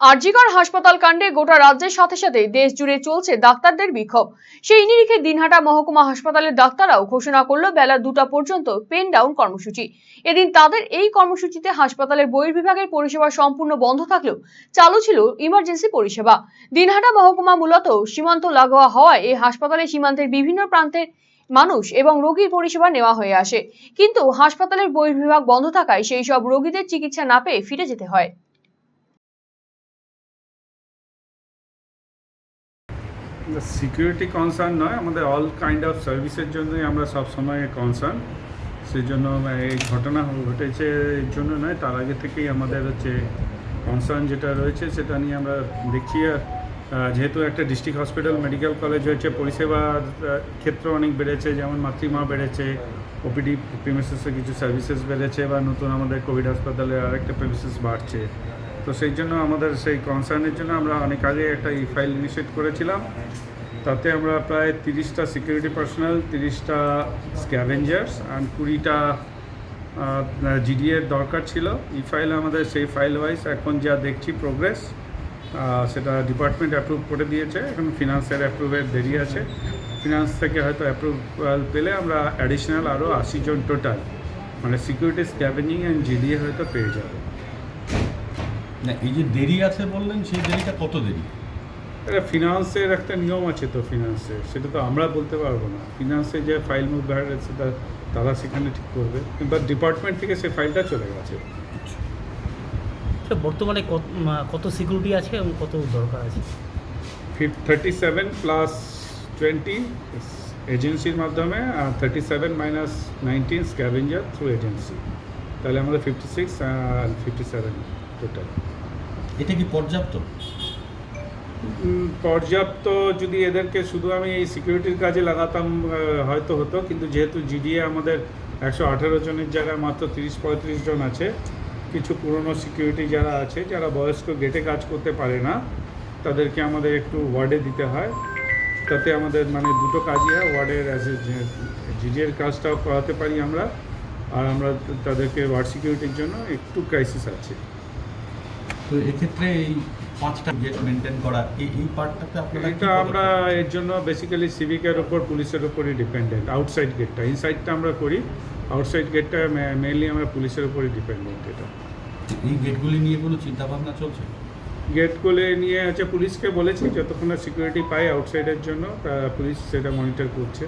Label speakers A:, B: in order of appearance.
A: আরজিকর হাসপাতাল কাণ্ডে গোটা রাজ্যের সাথে সাথে দেশ জুড়ে চলছে ডাক্তারদের বিক্ষোভ। সেই নিরিখে দিনহাটা মহকুমা হাসপাতালের ডাক্তাররাও ঘোষণা করল, বেলা দুটা পর্যন্ত পেন ডাউন কর্মসূচি। এদিন তাদের এই কর্মসূচিতে হাসপাতালের বহির্বিভাগের পরিষেবা সম্পূর্ণ বন্ধ থাকলেও চালু ছিল ইমার্জেন্সি পরিষেবা। দিনহাটা মহকুমা মূলত সীমান্ত লাগোয়া হওয়ায় এই হাসপাতালে সীমান্তের বিভিন্ন প্রান্তের মানুষ এবং রোগীর পরিষেবা নেওয়া হয়ে আসে। কিন্তু হাসপাতালের বহির্বিভাগ বন্ধ থাকায় সেই সব রোগীদের চিকিৎসা না পেয়ে ফিরে যেতে হয়।
B: সিকিউরিটি কনসার্ন নয়, আমাদের অল কাইন্ড অফ সার্ভিসের জন্যই আমরা সব সময় কনসার্ন সেই জন্য এই ঘটনা ঘটেছে এর জন্য নয়, তার আগে থেকেই আমাদের হচ্ছে কনসার্ন যেটা রয়েছে সেটা নিয়ে আমরা দেখছি। আর যেহেতু একটা ডিস্ট্রিক্ট হসপিটাল মেডিকেল কলেজ হয়েছে পরিষেবার ক্ষেত্র অনেক বেড়েছে, যেমন মাতৃমা বেড়েছে ওপিডি প্রিমিসেসে কিছু সার্ভিসেস বেড়েছে, বা নতুন আমাদের কোভিড হাসপাতালে আরেকটা প্রিমিসেস বাড়ছে। তো সেই জন্য আমাদের সেই কনসার্নের জন্য আমরা অনেক আগে একটা ই ফাইল ইনিশিয়েট করেছিলাম। তাতে আমরা প্রায় তিরিশটা সিকিউরিটি পার্সোনাল তিরিশটা স্ক্যাভেঞ্জার্স অ্যান্ড কুড়িটা জিডিএর দরকার ছিল। ই ফাইল আমাদের সেই ফাইল ওয়াইজ এখন যা দেখছি প্রোগ্রেস সেটা ডিপার্টমেন্ট অ্যাপ্রুভ করে দিয়েছে। এখন ফিনান্সের অ্যাপ্রুভের দেরি আছে। ফিনান্স থেকে হয়তো অ্যাপ্রুভাল পেলে আমরা অ্যাডিশনাল আরও আশি জন টোটাল মানে সিকিউরিটি স্ক্যাভেঞ্জিং অ্যান্ড জিডিএ হয়তো পেয়ে যাবে।
C: না এই যে দেরি আছে বললেন সেই দেরিটা কত দেরি?
B: এটা ফিনান্সের একটা নিয়ম আছে তো ফিনান্সের সেটা তো আমরা বলতে পারব না। ফিনান্সে যে ফাইল মুভ হয়ে সেটা তারা সেখানে ঠিক করবে। কিন্তু ডিপার্টমেন্ট থেকে সেই ফাইলটা চলে গেছে।
D: আচ্ছা, বর্তমানে কত কত সিকিউরিটি আছে এবং কত দরকার আছে?
B: থার্টি সেভেন প্লাস টোয়েন্টি এজেন্সির মাধ্যমে আর thirty seven minus nineteen scavenger through agency তাহলে আমাদের ফিফটি সিক্স আর ফিফটি সেভেন টোটাল
C: এটা কি পর্যাপ্ত?
B: পর্যাপ্ত যদি এদেরকে শুধু আমি এই সিকিউরিটির কাজে লাগাতাম হয়তো হতো কিন্তু যেহেতু জিডিএ আমাদের একশো আঠারো জনের জায়গায় মাত্র তিরিশ পঁয়ত্রিশ জন আছে কিছু পুরনো সিকিউরিটি যারা আছে যারা বয়স্ক গেটে কাজ করতে পারে না তাদেরকে আমাদের একটু ওয়ার্ডে দিতে হয়। তাতে আমাদের মানে দুটো কাজই হয় ওয়ার্ডের জিডিএর কাজটাও করাতে পারি আমরা। আর আমরা তাদেরকে ওয়ার্ড সিকিউরিটির জন্য একটু ক্রাইসিস আছে।
C: তো এক্ষেত্রে এই পাঁচটা গেট মেনটেন করা এই এই পার্টটাতে আপনারা
B: এটা আমরা এর জন্য বেসিক্যালি সিভিকের ওপর পুলিশের ওপরই ডিপেন্ডেন্ট আউটসাইড গেটটা ইনসাইডটা আমরা করি আউটসাইড গেটটা মেনলি আমরা পুলিশের উপরই ডিপেন্ডেন্ট এটা।
C: এই গেটগুলি নিয়ে কোনো চিন্তা ভাবনা চলছে?
B: গেটগুলো নিয়ে হচ্ছে পুলিশকে বলেছি যতক্ষণ না সিকিউরিটি পাই আউটসাইডের জন্য পুলিশ সেটা মনিটর করছে।